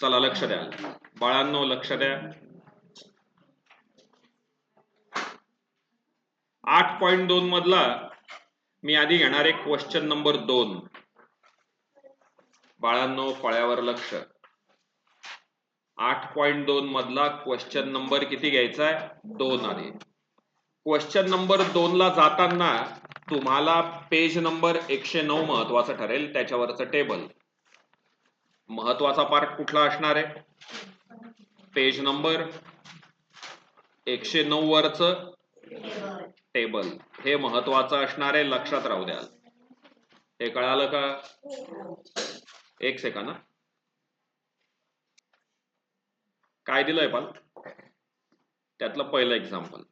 चला लक्ष द्या. बाळांनो लक्ष द्या. आठ पॉइंट दोन मधला मी आधी घेणार आहे क्वेश्चन नंबर दोन. बाळांनो फळ्यावर लक्ष. आठ पॉइंट दोन मधला क्वेश्चन नंबर किती घ्यायचा आहे? दोन आधी. क्वेश्चन नंबर दोन ला जाताना तुम्हाला पेज नंबर एकशे नऊ महत्वाचं ठरेल. त्याच्यावरचं टेबल महत्त्वाचा पार्ट कुठला असणार आहे? पेज नंबर एकशे नऊ वरच टेबल हे महत्वाचं असणार आहे लक्षात राहू द्याल. हे कळालं का? एक सेकंद काय दिलंय पाल? त्यातलं पहिलं एक्झाम्पल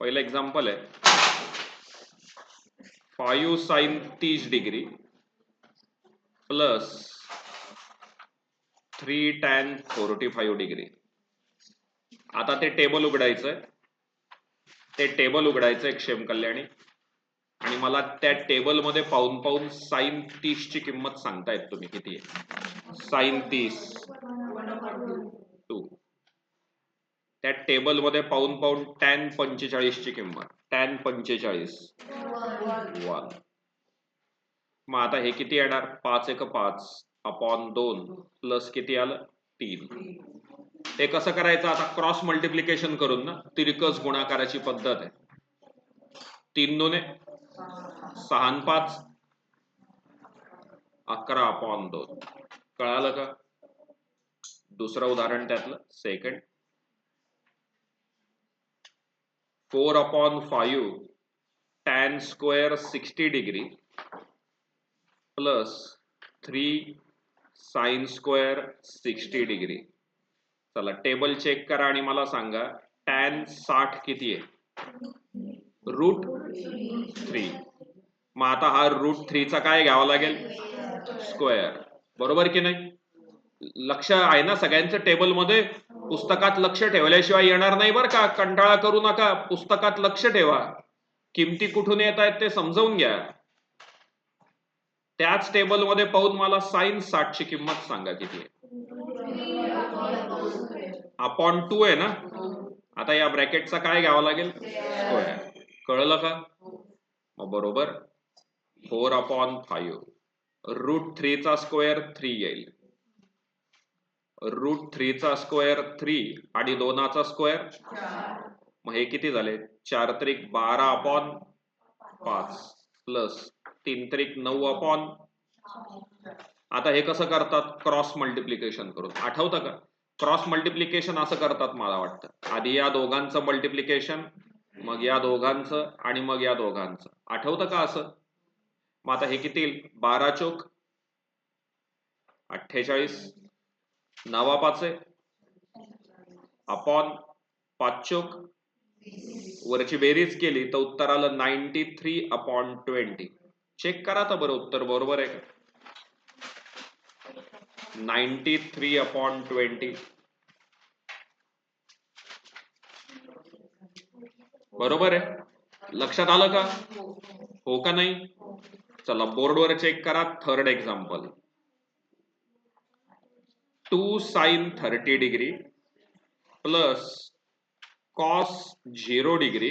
पहिलं एक्झाम्पल आहे. फायू साईन तीस degree plus three tan forty five degree आता ते टेबल उघडायचंय. ते टेबल उघडायचंय क्षेम कल्याणी. आणि मला त्या टेबलमध्ये पाहून पाहून साईन तीस ची किंमत सांगतायत तुम्ही किती आहे. साईन तीस. टू त्या टेबलमध्ये पाहून पाहून टॅन पंचेचाळीस ची किंमत. टॅन पंचेचाळीस. वन मग आता हे किती येणार? पाच एक पाच. अपॉन दोन प्लस किती आलं? तीन. हे कसं करायचं? आता क्रॉस मल्टिप्लिकेशन करून ना तिरकस गुणाकाराची पद्धत आहे. तीन दोन. सहा पाच. अकरा अपॉन दोन. कळालं का? दुसरं उदाहरण त्यातलं second. Four upon five tan square sixty degree plus three sine square sixty degree. चला टेबल चेक करा आणि मला सांगा टॅन साठ किती आहे? Root three. मग आता हा रूट थ्रीचा काय घ्यावा लागेल? स्क्वेअर. बरोबर की नाही? लक्ष आहे ना सगळ्यांचं टेबलमध्ये? पुस्तकात लक्ष ठेवल्याशिवाय येणार नाही बरं का? कंटाळा करू नका. पुस्तकात लक्ष ठेवा. किमती कुठून येत आहेत ते समजावून घ्या. त्याच टेबलमध्ये पाहून मला साईन साठची किंमत सांगा किती आहे. अपॉन टू आहे ना? आता या ब्रॅकेटचा काय घ्यावा लागेल? स्क्वेअर कळलं का? मग बरोबर. फोर अपॉन फाईव्ह रूट थ्रीचा स्क्वेअर थ्री येईल. रूट थ्रीचा स्क्वेअर थ्री आणि दोनाचा स्क्वेअर मग हे किती झाले? चार त्रिक बारा अपॉन पाच. प्लस तीन त्रिक नऊ अपॉन आता हे कसं करतात? क्रॉस मल्टिप्लिकेशन करून. आठवतं का? क्रॉस मल्टिप्लिकेशन असं करतात मला वाटतं. आधी या दोघांचं मल्टिप्लिकेशन मग या दोघांचं आणि मग या दोघांचं. आठवतं का असं? मग आता हे किती येईल? बारा चोक. अठ्ठेचाळीस. नवा पाचे अपॉन पाच चोक. वरची बेरीज केली तर उत्तर आलं ninety three upon twenty check करा तर बरं उत्तर, बरोबर आहे का? नाईन्टी थ्री अपॉन ट्वेंटी बरोबर आहे? लक्षात आलं का? हो का नाही? चला बोर्डवर चेक करा third example two sine thirty degree plus cos zero degree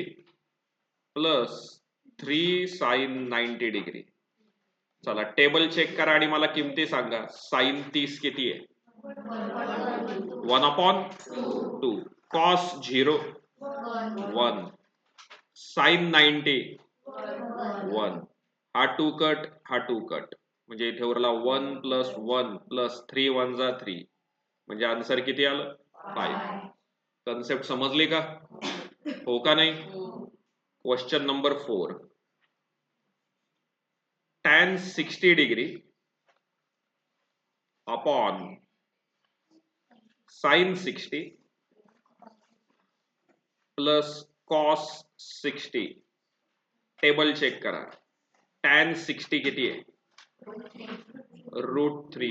plus three sine ninety degree चला टेबल चेक करा आणि मला किमती सांगा. साईन तीस किती आहे? One upon two cos zero one sine ninety one हा टू कट हा टू कट म्हणजे इथे उरला one plus one plus three one जा थ्री म्हणजे आन्सर किती आलं? फाईव्ह कन्सेप्ट समजली का? हो का नाही? Question number four tan sixty degree upon sine sixty plus cos sixty table check करा। टॅन सिक्स्टी किती आहे? Root three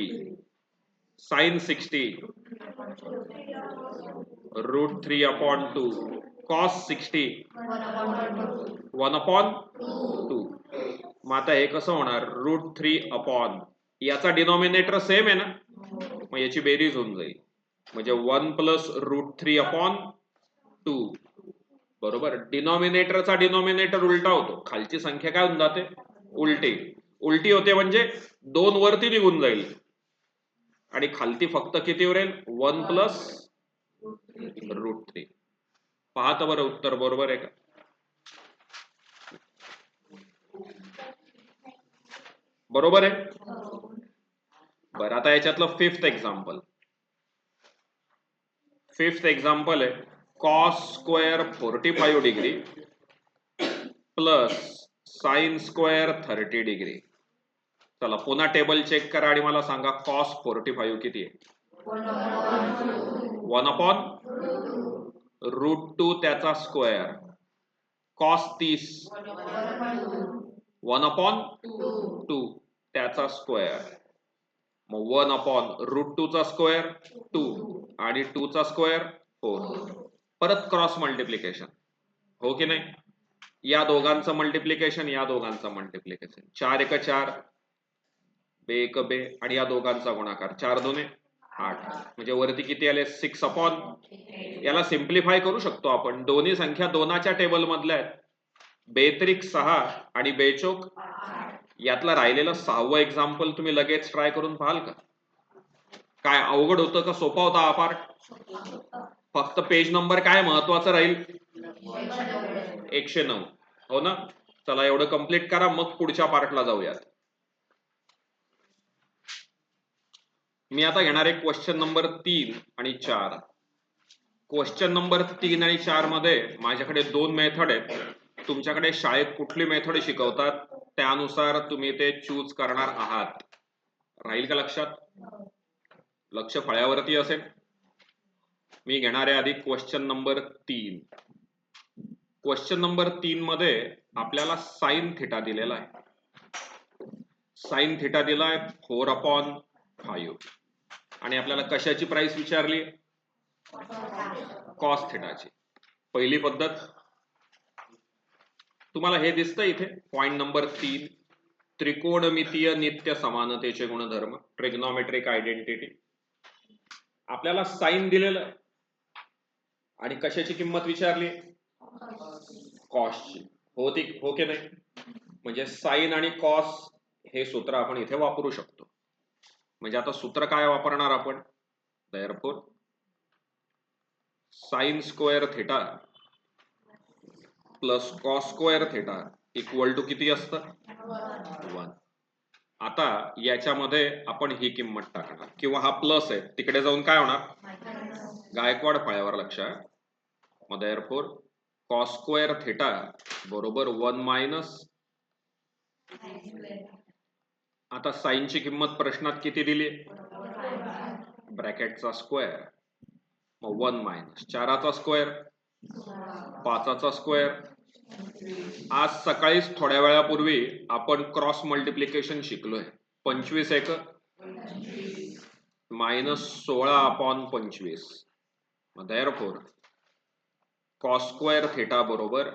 sine sixty root three upon two cos sixty one upon two मग आता हे कसं होणार? रूट थ्री अपॉन याचा denominator same आहे ना? मग याची बेरीज होऊन जाईल. म्हणजे one plus root three upon two बरोबर? डिनॉमिनेटरचा डिनॉमिनेटर उलटा होतो. खालची संख्या काय होऊन जाते? उलटी. उलटी होते म्हणजे दोन वरती निघून जाईल. आणि खालती फक्त किती उरेल वन प्लस रूट थ्री पाहता बरं उत्तर बरोबर आहे का? बरोबर आहे? बरं आता याच्यातलं फिफ्थ एक्झाम्पल फिफ्थ एक्झाम्पल आहे cos square forty five degree plus sine square thirty degree चला पुन्हा टेबल चेक करा आणि मला सांगा कॉस फोर्टी फाईव्ह किती आहे? वन अपॉन रूट टू त्याचा स्क्वेअर. कॉस तीस. वन अपॉन टू त्याचा स्क्वेअर. मग वन अपॉन रूट टू चा स्क्वेअर टू. आणि टू चा स्क्वेअर फोर. परत क्रॉस मल्टिप्लिकेशन. हो की नाही? या दोघांचं मल्टिप्लिकेशन या दोघांचं मल्टिप्लिकेशन. चार एक चार बे एक बे आणि या दोघांचा गुणाकार. चार दोन्ही आठ. म्हणजे वरती किती आले? सिक्स अपॉन याला सिम्प्लिफाय करू शकतो आपण. दोन्ही संख्या दोनाच्या टेबल मधल्या आहेत. बेत्रिक सहा आणि बेचोक यातलं राहिलेलं सहावं एक्झाम्पल तुम्ही लगेच ट्राय करून पाहाल का? काय अवघड होतं का? सोपा होता हा पार्ट फक्त पेज नंबर काय महत्वाचं राहील? एकशे नऊ. हो ना? चला एवढं कंप्लीट करा. मग पुढच्या पार्टला जाऊयात. मी आता घेणार आहे क्वेश्चन नंबर तीन आणि चार. क्वेश्चन नंबर तीन आणि चारमध्ये माझ्याकडे दोन मेथड आहेत. तुमच्याकडे शाळेत कुठली मेथड शिकवतात? त्यानुसार तुम्ही ते चूज करणार आहात. राहील का लक्षात? लक्ष फळ्यावरती असेल. मी घेणार आहे आधी क्वेश्चन नंबर तीन. क्वेश्चन नंबर तीन मध्ये आपल्याला साइन थिटा दिलेला आहे. साइन थिटा दिलाय. Four upon five. आणि आपल्याला कशाची प्राइस विचारली? कॉस थेटाची पहिली पद्धत. तुम्हाला हे दिसतं इथे. पॉइंट नंबर तीन. त्रिकोणमितीय नित्य समानतेचे गुणधर्म. ट्रिग्नॉमेट्रिक आयडेंटिटी आपल्याला साईन दिलेलं आहे. आणि कशाची किंमत विचारली? कॉस्टची हो ती हो की नाही? म्हणजे साईन आणि कॉस हे सूत्र आपण इथे वापरू शकतो. म्हणजे आता सूत्र काय वापरणार आपण? Four sine square theta plus cos square theta equal to किती असतं? वन आता याच्यामध्ये आपण ही किंमत टाकणार. किंवा हा प्लस आहे. तिकडे जाऊन काय होणार? गायकवाड फळ्यावर लक्ष. आहे मग फोर कॉस स्क्वेअर थेटा बरोबर वन मायनस आता साईनची किंमत प्रश्नात किती दिली? ब्रॅकेटचा स्क्वेअर. मग वन मायनस चाराचा स्क्वेअर. पाचाचा स्क्वेअर. आज सकाळीच थोड्या वेळापूर्वी आपण क्रॉस मल्टिप्लिकेशन शिकलोय. पंचवीस एक. मायनस सोळा अपॉन पंचवीस. मग फोर कॉस स्क्वेअर थेटा बरोबर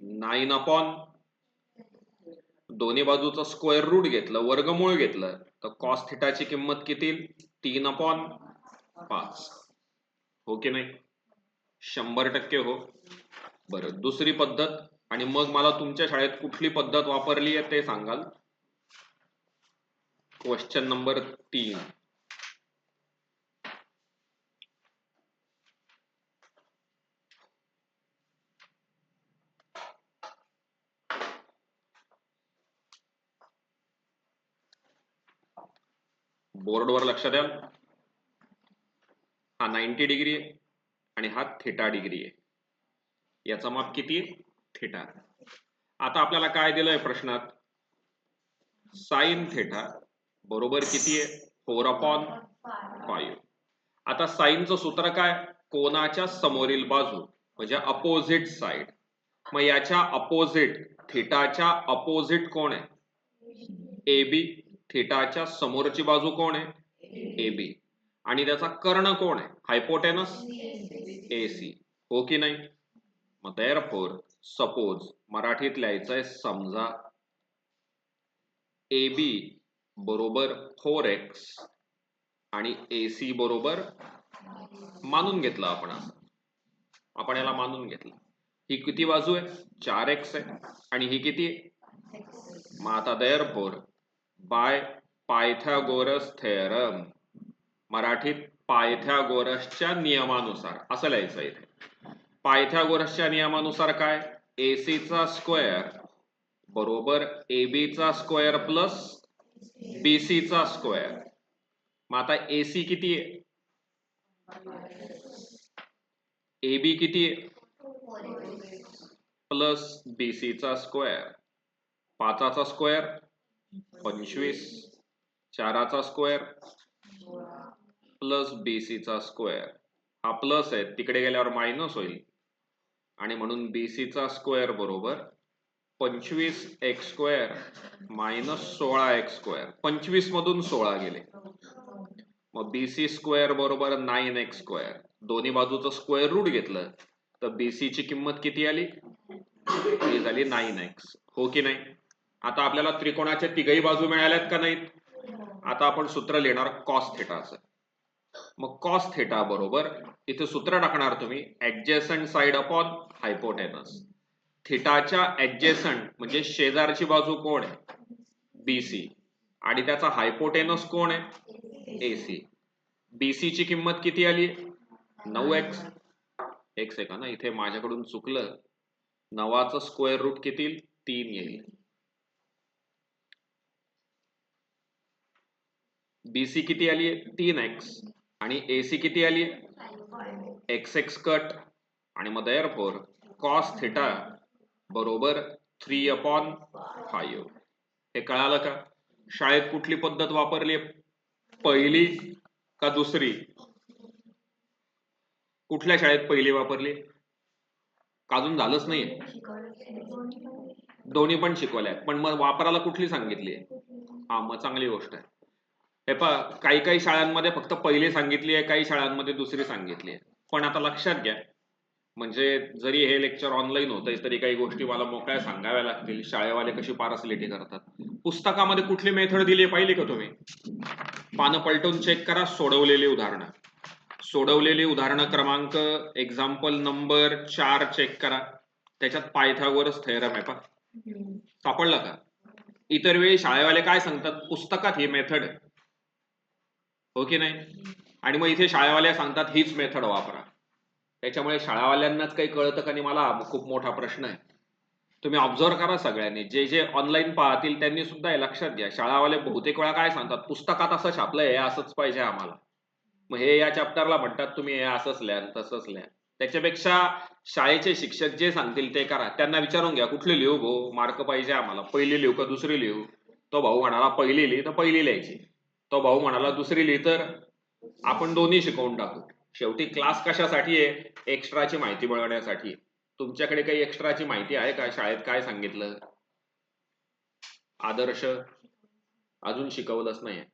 नाईन अपॉन दोन्ही बाजूचं स्क्वेअर रूट घेतलं वर्गमूळ घेतलं तर कॉस थिटाची किंमत किती? तीन अपॉन पाच. हो की नाही? शंभर टक्के हो. बरं दुसरी पद्धत आणि मग मला तुमच्या शाळेत कुठली पद्धत वापरली आहे ते सांगाल? क्वेश्चन नंबर तीन. बोर्डवर लक्ष द्या. हा नाईन्टी डिग्री आहे आणि हा थेटा डिग्री आहे. याचा माप किती आहे? आता आपल्याला काय दिलंय प्रश्नात? साइन थेटा बरोबर किती आहे? Four upon five. आता साईनचं सूत्र काय? कोणाच्या समोरील बाजू म्हणजे अपोजिट साइड मग याच्या अपोजिट थिटाच्या अपोजिट कोण आहे? A B. थिटाच्या समोरची बाजू कोण आहे? A B. आणि त्याचा कर्ण कोण आहे? Hypotenuse A C. हो की नाही? मग फोर सपोज मराठीत लिहायचंय समजा ए बी बरोबर फोर एक्स आणि एसी बरोबर मानून घेतलं आपण असं. आपण याला मानून घेतलं. ही किती बाजू आहे? चार एक्स आहे. आणि ही किती आहे? मग आता therefore by Pythagoras theorem मराठीत पायथ्यागोरसच्या नियमानुसार. असं लिहायचं इथे. पायथ्यागोरसच्या नियमानुसार काय? ए चा स्क्वेअर बरोबर ए बीचा स्क्वेअर प्लस बी चा स्क्वेअर मग आता AC किती आहे? AB किती आहे? प्लस बी चा स्क्वेअर पाचाचा स्क्वेअर पंचवीस. चाराचा स्क्वेअर. प्लस BC चा स्क्वेअर. हा प्लस आहे तिकडे गेल्यावर मायनस होईल. आणि म्हणून BC चा स्क्वेअर बरोबर पंचवीस एक्स स्क्वेअर मायनस सोळा एक्स स्क्वेअर. पंचवीस मधून सोळा गेले. मग बीसी स्क्वेअर बरोबर नाईन एक्स स्क्वेअर. दोन्ही बाजूचं स्क्वेअर रूट घेतलं तर बीसी ची किंमत किती आली? ती झाली नाईन एक्स हो की नाही? आता आपल्याला त्रिकोणाच्या तिघही बाजू मिळाल्यात का नाहीत? आता आपण सूत्र लिहिणार कॉस थेटाचं मग कॉस थेटा बरोबर इथे सूत्र टाकणार तुम्ही ऍडजेसंट साइड अपॉन हायपोटेनस थिटाच्या ऍडजेसंट म्हणजे शेजारची बाजू कोण आहे? बीसी आणि त्याचा हायपोटेनस कोण आहे? एसी बीसी ची किंमत किती आली? नऊ एक्स एक्स आहे का ना? इथे माझ्याकडून चुकलं. नवाचं स्क्वेअर रूट किती? तीन येईल. बीसी किती आली आहे? तीन एक्स. आणि एसी किती आली आहे? X x cut. आणि मग दयर फोर कॉस थिटा बरोबर थ्री अपॉन फाईव्ह हे कळालं का? शाळेत कुठली पद्धत वापरली पहिली का दुसरी? कुठल्या शाळेत पहिली वापरली? काजून झालंच नाही दोन्ही पण शिकवल्या पण मग वापरायला कुठली सांगितली हा मग चांगली गोष्ट आहे. हे पहा काही काही शाळांमध्ये फक्त पहिली सांगितली आहे काही शाळांमध्ये दुसरी सांगितली आहे. पण आता लक्षात घ्या. म्हणजे जरी हे लेक्चर ऑनलाईन होतंय तरी काही गोष्टी मला मोकळ्या सांगाव्या लागतील. शाळेवाले कशी पारसिलिटी करतात. पुस्तकामध्ये कुठली मेथड दिली आहे पाहिली का तुम्ही? पानं पलटून चेक करा सोडवलेली उदाहरणं. सोडवलेली उदाहरणं क्रमांक एक्झाम्पल नंबर चार चेक करा. त्याच्यात पायथ्यावरच थेरम आहे पा सापडलं का? इतर वेळी शाळेवाले काय सांगतात? पुस्तकात ही मेथड आहे हो की नाही? आणि मग इथे शाळावाल्या सांगतात हीच मेथड वापरा. त्याच्यामुळे शाळावाल्यांनाच काही कळतं का? नाही मला खूप मोठा प्रश्न आहे. तुम्ही ऑब्झर्व करा सगळ्यांनी. जे जे ऑनलाईन पाहतील त्यांनी सुद्धा हे लक्षात घ्या. शाळावाले बहुतेक वेळा काय सांगतात? पुस्तकात असं छापलंय हे असंच पाहिजे आम्हाला. मग हे या चॅप्टरला म्हणतात तुम्ही हे असंच लिहा तसंच लिहा. त्याच्यापेक्षा शाळेचे शिक्षक जे सांगतील ते करा. त्यांना विचारून घ्या कुठली लिहू भाऊ? मार्क पाहिजे आम्हाला. पहिली लिहू का दुसरी लिहू? तो भाऊ म्हणाला पहिली लिही. तर पहिली लिहायची. तो भाऊ म्हणाला दुसरी लिही तर आपण दोन्ही शिकवून टाकू. शेवटी क्लास कशासाठी आहे? एक्स्ट्राची माहिती मिळवण्यासाठी. तुमच्याकडे काही एक्स्ट्राची माहिती आहे का? शाळेत काय सांगितलं? आदर्श अजून शिकवलंच नाही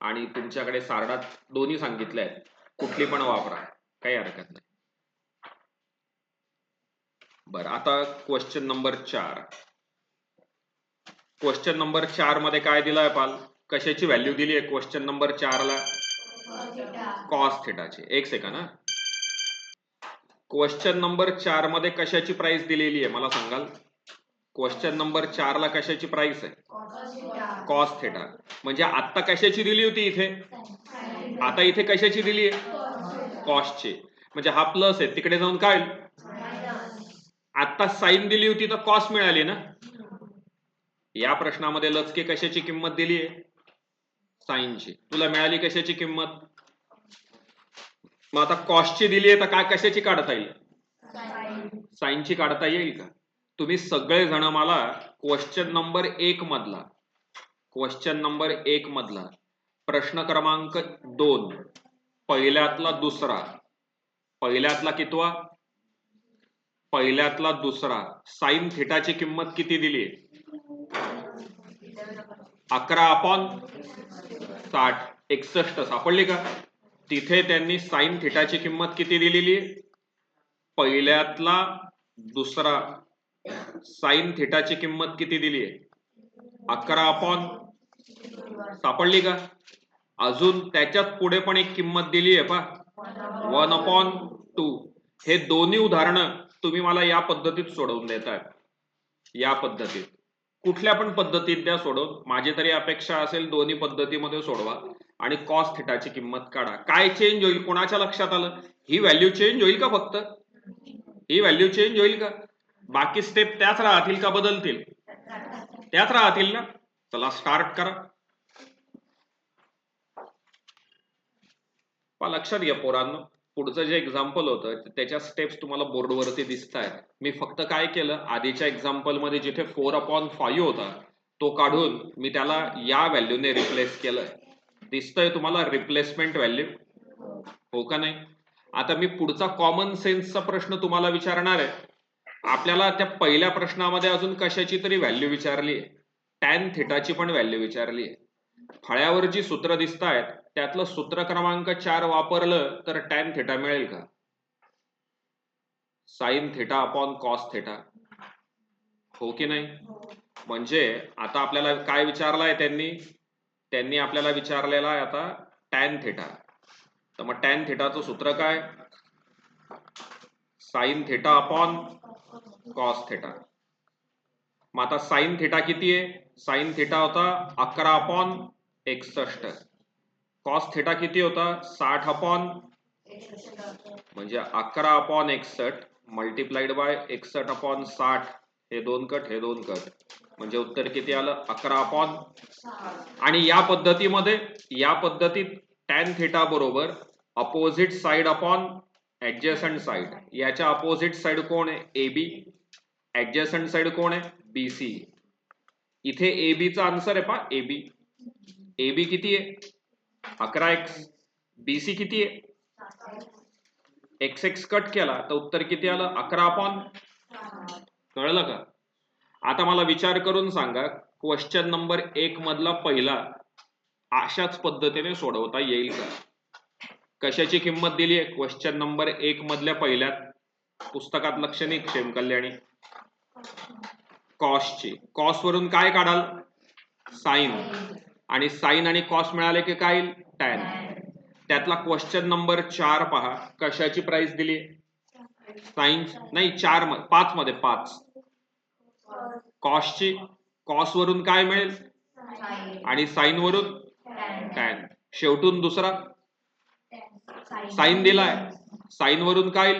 आणि तुमच्याकडे सारडात दोन्ही सांगितले आहेत. कुठली पण वापरा. काही हरकत नाही. बरं आता क्वेश्चन नंबर चार. क्वेश्चन नंबर चारमध्ये काय दिलंय पाल? कशाची व्हॅल्यू दिली आहे? क्वेश्चन नंबर चारला कॉस थिटाची एक सेकंड हा. क्वेश्चन नंबर चारमध्ये कशाची प्राइस दिलेली आहे? मला सांगाल? क्वेश्चन नंबर चार ला कशाची प्राइस आहे? कॉस थेटा म्हणजे आता कशाची दिली होती इथे? आता इथे कशाची दिली आहे? कॉस्टची म्हणजे हा प्लस आहे. तिकडे जाऊन काय आता साईन दिली होती तर कॉस्ट मिळाली ना? या प्रश्नामध्ये लचके कशाची किंमत दिली आहे? साईनची तुला मिळाली कशाची किंमत? मग आता कॉस्टची दिली आहे तर काय कशाची काढता येईल? साईनची काढता येईल का? तुम्ही सगळे जण मला क्वेश्चन नंबर एक मधला क्वेश्चन नंबर एक मधला प्रश्न क्रमांक दोन पहिल्यातला दुसरा पहिल्यातला कितवा? पहिल्यातला दुसरा. साईन थिटाची किंमत किती दिली अकरा अपॉन साठ एकसष्ट सापडली का? तिथे त्यांनी साईन थिटाची किंमत किती दिलेली आहे? पहिल्यातला दुसरा साईन थिटाची किंमत किती दिली आहे? अकरा अपॉन सापडली का? अजून त्याच्यात पुढे पण एक किंमत दिली आहे पा वन अपॉन टू. हे दोन्ही उदाहरणं तुम्ही मला या पद्धतीत सोडवून देताय. या पद्धतीत. कुठल्या पण पद्धतीत द्या सोडव माझी तरी अपेक्षा असेल दोन्ही पद्धतीमध्ये सोडवा. आणि कॉस थिटाची किंमत काढा. काय चेंज होईल? कोणाच्या लक्षात आलं? ही व्हॅल्यू चेंज होईल का फक्त? ही व्हॅल्यू चेंज होईल का? बाकी स्टेप त्याच राहतील का बदलतील? त्याच राहतील ना? चला स्टार्ट करा. लक्षात घ्या पोरांनो. पुढचं जे एक्झाम्पल होतं त्याच्या स्टेप्स तुम्हाला बोर्डवरती दिसत आहेत मी फक्त काय केलं आधीच्या एक्झाम्पलमध्ये जिथे फोर अपॉन फाईव्ह होता तो काढून मी त्याला या व्हॅल्यूने रिप्लेस केलंय दिसतंय तुम्हाला रिप्लेसमेंट व्हॅल्यू हो का नाही? आता मी पुढचा कॉमन सेन्सचा प्रश्न तुम्हाला विचारणार आहे. आपल्याला त्या पहिल्या प्रश्नामध्ये अजून कशाची तरी व्हॅल्यू विचारली आहे टॅन थिटाची पण व्हॅल्यू विचारली आहे फळ्यावर जी सूत्र दिसत आहेत त्यातलं सूत्र क्रमांक चार वापरलं तर टॅन थेटा मिळेल का? Sine theta upon cos theta हो की नाही? म्हणजे आता आपल्याला काय विचारलंय त्यांनी? त्यांनी आपल्याला विचारलेला आहे आता टॅन थेटा तर मग टॅन थेटाचं सूत्र काय? Sine theta upon cos theta मग आता साईन थेटा किती आहे? साईन थेटा होता अकरा अपॉन एकसष्ट. कॉस थेटा किती होता? साठ अपॉन म्हणजे अकरा अपॉन एकसठ मल्टिप्लाइड बाय एकसठ अपॉन साठ. हे दोन कट हे दोन कट. म्हणजे उत्तर किती आलं? अकरा अपॉन आणि या पद्धतीमध्ये या पद्धतीत टॅन थेटा बरोबर opposite side upon adjacent side याच्या अपोजिट साइड कोण आहे? ए बी ऍडजस्टंट साइड कोण आहे? बी सी इथे ए बीचा आन्सर आहे पा ए बी ए बी किती आहे? अकरा एक्स बी सी किती आहे? एक्स एक्स कट केला तर उत्तर किती आलं? अकरा अपॉन कळलं का? आता मला विचार करून सांगा क्वेश्चन नंबर एक मधला पहिला अशाच पद्धतीने सोडवता येईल का? कशाची किंमत दिली आहे? क्वेश्चन नंबर एक मधल्या पहिल्यात पुस्तकात लक्ष नाही क्षेम कल्याणी कॉस्टची कॉस्ट वरून काय काढाल? साईन आणि साईन आणि कॉस्ट मिळाले की काय टॅन त्यातला क्वेश्चन नंबर चार पहा. कशाची प्राइस दिली? सायन्स नाही चार पाच मध्ये पाच. कॉस्टची कॉस्ट वरून काय मिळेल? आणि साईन वरून? टॅन शेवटून दुसरा? साईन दिलाय. साईन वरून काय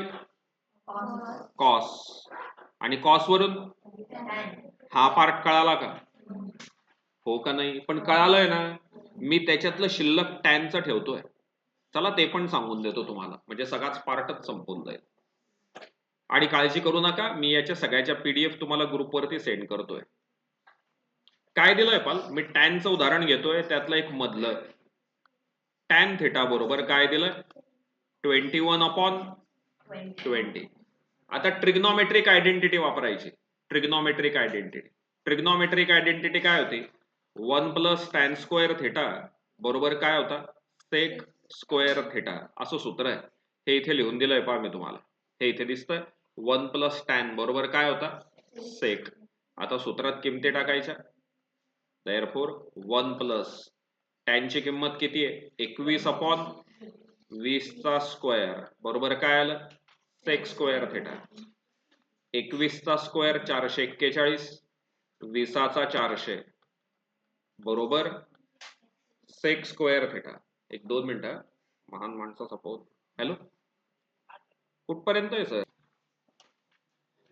कॉस आणि कॉस वरून? हा पार्ट कळाला का? हो का नाही? पण कळालंय ना. मी त्याच्यातलं शिल्लक टॅनचं ठेवतोय. चला ते पण सांगून देतो तुम्हाला. म्हणजे सगळाच पार्टच संपून जाईल. आणि काळजी करू नका मी याच्या सगळ्याच्या पीडीएफ तुम्हाला ग्रुपवरती सेंड करतोय. काय दिलंय पाल? मी टॅनचं उदाहरण घेतोय त्यातलं एक मधलं. टॅन थिटा बरोबर काय दिलंय ट्वेंटी वन अपॉन ट्वेंटी आता ट्रिग्नॉमेट्रिक आयडेंटिटी वापरायची. ट्रिग्नॉमेट्रिक आयडेंटिटी ट्रिग्नॉमेट्रिक आयडेंटिटी काय होती? One plus tan square theta बरोबर काय होता? सेक स्क्वेअर थेटा असं सूत्र आहे. हे इथे लिहून दिलंय पहा मी तुम्हाला. हे इथे दिसतंय. वन प्लस टॅन बरोबर काय होता? सेक आता सूत्रात किमती टाकायच्या? फोर वन प्लस टॅनची किंमत किती आहे? एकवीस अपॉन वीसचा स्क्वेअर बरोबर काय आलं? सेक स्क्वेअर थेटा एकवीसचा स्क्वेअर चारशे एक्केचाळीस. विसाचा चारशे. बरोबर? सेक स्क्वेअर फेटा एक दोन मिनिटं महान माणसा सपोज हॅलो कुठपर्यंत आहे सर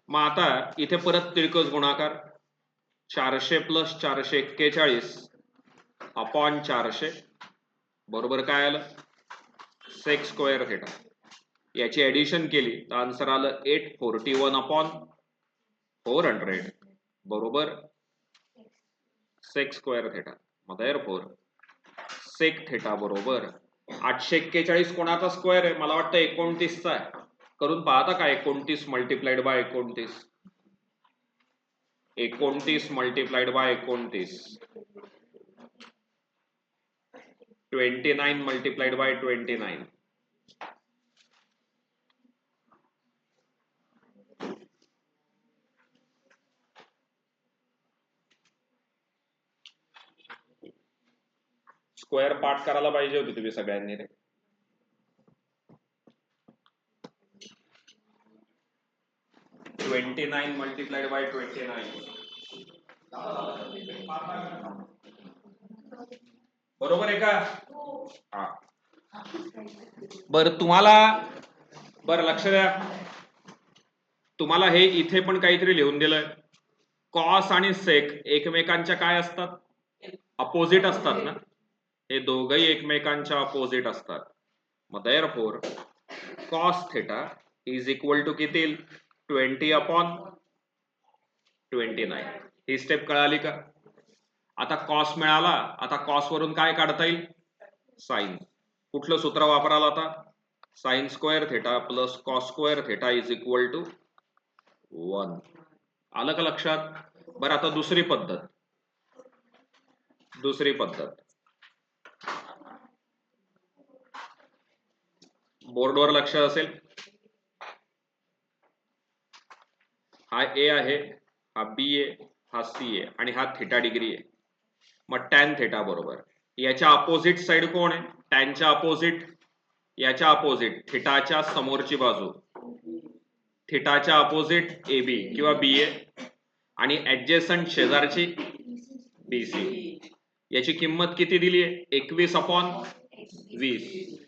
मग आता इथे परत तिळकस गुणाकार. चारशे प्लस चारशे एक्केचाळीस अपॉन चारशे. बरोबर काय आलं? सेक्स स्क्वेअर फेटा याची ऍडिशन केली तर आन्सर आलं eight forty one upon four hundred बरोबर? सेक्स स्क्वेअर थेटा मग फोर सेक थेटा बरोबर आठशे एक्केचाळीस कोणाचा स्क्वेअर आहे? मला वाटतं एकोणतीसचा आहे. करून पाहता का एकोणतीस मल्टिप्लाइड बाय एकोणतीस? एकोणतीस मल्टिप्लाइड बाय एकोणतीस. Twenty nine multiplied by twenty nine square part करायला पाहिजे होती तुम्ही सगळ्यांनी रे. Twenty nine multiplied by twenty nine बरोबर आहे का? हा. बर तुम्हाला बर लक्ष द्या. तुम्हाला हे इथे पण काहीतरी लिहून दिलंय. कॉस आणि सेक एकमेकांच्या काय असतात? अपोजिट असतात ना? हे दोघही एकमेकांच्या अपोजिट असतात. मग therefore cos theta is equal to किती? ट्वेंटी अपॉन ट्वेंटी नाईन ही स्टेप कळाली का? आता कॉस मिळाला आता कॉस वरून काय काढता येईल? साइन कुठलं सूत्र वापराल आता? Sine square theta plus cos square theta is equal to one आलं का लक्षात? बरं आता दुसरी पद्धत. दुसरी पद्धत. बोर्डवर लक्ष असेल. हा ए आहे हा बी ए हा सी ए आणि हा थिटा डिग्री आहे. मग टॅन थेटा बरोबर. याच्या अपोजिट साइड कोण आहे? टॅनच्या अपोजिट याच्या अपोजिट थिटाच्या समोरची बाजू. थिटाच्या अपोजिट ए बी किंवा बी ए आणि ऍडजेसंट शेजारची बी सी याची किंमत किती दिली आहे? एकवीस अपॉन वीस.